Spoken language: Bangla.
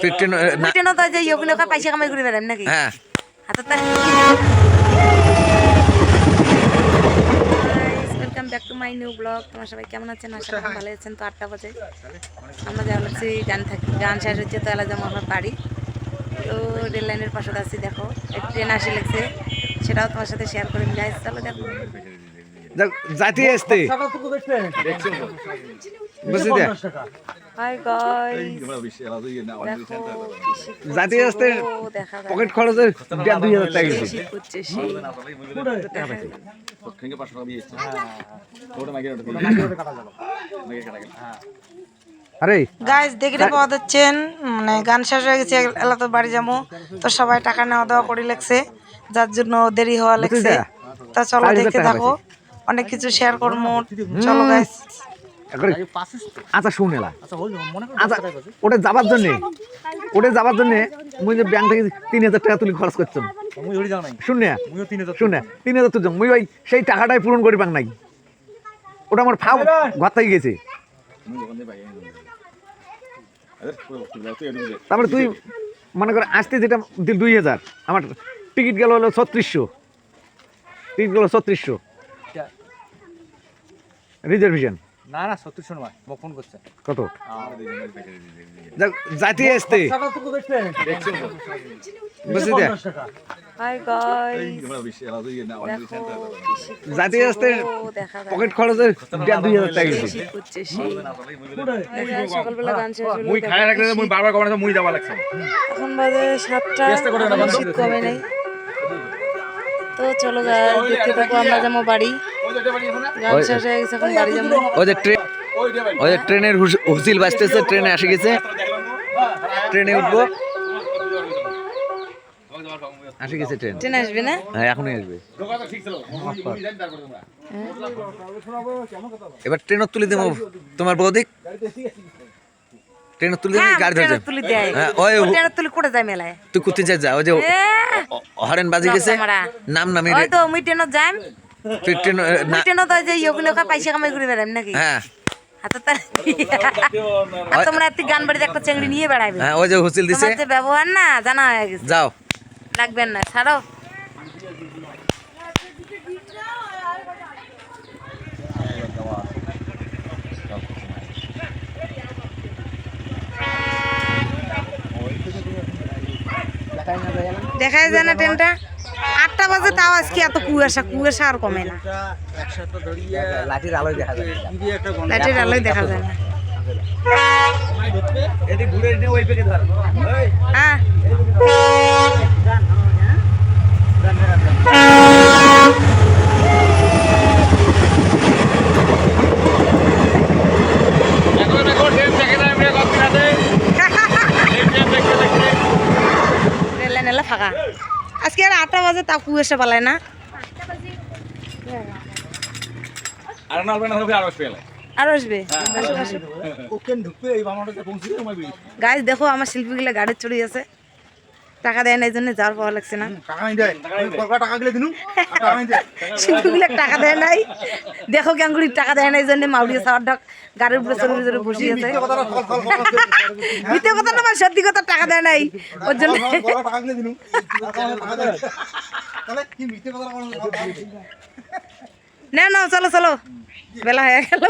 তুই ট্রেন যে ইয়গুলো পয়সা কামাই করে বেড়াম নাকি? হ্যাঁ। হাতে welcome back to my new blog তোমার সবাই কেমন আছেন? আশা করি ভালো আছেন। তো আটটা বাজে। আমরা গান থাকি গান শেষ হচ্ছে তো এলা যাব আমার বাড়ি। তো রেল লাইনের পাশে আছি দেখো। ট্রেন আসি লাগছে। সেটাও তোমার সাথে শেয়ার করে মিলাই চলো দেখো। জাতি আসতে হাই গাইস জাতি পকেট টাকা। গেছে আরে। পাওয়া যাচ্ছেন মানে গান শেষ হয়ে গেছে এলা তো বাড়ি যাব। তো সবাই টাকা নেওয়া দেওয়া করে লাগছে যার জন্য দেরি হওয়া লাগছে। তা চলো দেখতে থাকো। অনেক কিছু শেয়ার করব চলো একবারে আচ্ছা শুনে আচ্ছা ওটা যাবার জন্য ওটা যাবার জন্য মুই যে ব্যাংক থেকে তিন হাজার টাকা তুলি খরচ করছেন শুনে শুনে তিন হাজার তুলছ মুই ভাই সেই টাকাটাই পূরণ করি পাং নাই। ওটা আমার ফাও ঘর থেকে গেছে। তারপরে তুই মনে কর আসতে যেটা দিল দুই হাজার আমার টিকিট গেল হলো ছত্রিশশো। টিকিট গেল ছত্রিশশো। রিজার্ভেশন? না না শোনো ভাই ফোন করছে। কত? জাতি আসতে জাতি পকেট খরচের দেড় দুই হাজার টাকা গেছে শীত করছে সেই দেখা সকালবেলা গান শেষ মুই খায় রাখলে মুই বারবার কমাতে মুই যাওয়া লাগছে। এখন বাজে সাতটা কমে নাই। তো চলো দেখতে থাকো আমরা যাব বাড়ি। গান শেষ হয়ে গেছে এখন বাড়ি যাব। ওই যে ট্রেন ওই যে ট্রেনের হুস- হুইসিল বাজতেছে ট্রেনে এসে গেছে। ট্রেনে উঠবো। আসে গেছে ট্রেন। ট্রেন আসবে না? হ্যাঁ এখনই আসবে। এবার ট্রেনত তুলে দেবো তোমার বৌদিক। ট্রেনত তুলে দেবো হ্যাঁ, গাড়ি ধরে তুলি দেয়। হ্যাঁ ওই ট্রেনের তুলি করে যায় মেলায়। তুই কোথায় যা যা ওই যে হরেন বাজি গেছে। নাম নামি ওই তো মুই ট্রেনত যাইম তুই ট্রেন মুই না ট্রেনত যে ইয়গুলো পয়সা কামাই করে বেড়াম নাকি? হ্যাঁ। তোমরা এত গান বাড়িতে একটা চেংড়ি নিয়ে বেড়াবে হ্যাঁ ওই যে হুসিল দিছে। ব্যবহার না জানা হয়ে গেছে। যাও। লাগবেন না ছাড়ো। দেখাই যায় না ট্রেনটা। আটটা বাজে তাও আজকে এত কুয়াশা কুয়াশা আর কমে না। লাঠির আলোয় দেখা যায়। লাইটের আলোয় দেখা যায় না। হ্যাঁ। ফাঁকা আজকে আর আটটা বাজে তা কুয়াশা পালায় না। আর আসবে গাছ দেখো আমার শিল্পীগুলো গাড়ি চড়ে আছে। টাকা দেয় না এই জন্য যাওয়ার পাওয়া লাগছে না। শিল্পীগুলো টাকা দেয়। নাই। দেখো গ্যাঙ্গুড়ি টাকা দেয় না এই জন্য মাউড়িয়ে সাওয়ার ডাক গাড়ির উপরে চড়ে চড়ে বসে আছে। মিথ্যে কথা না ভাই, সত্যি কথা টাকা দেয় নাই। ওর জন্য না না চলো চলো। বেলা হয়ে গেল।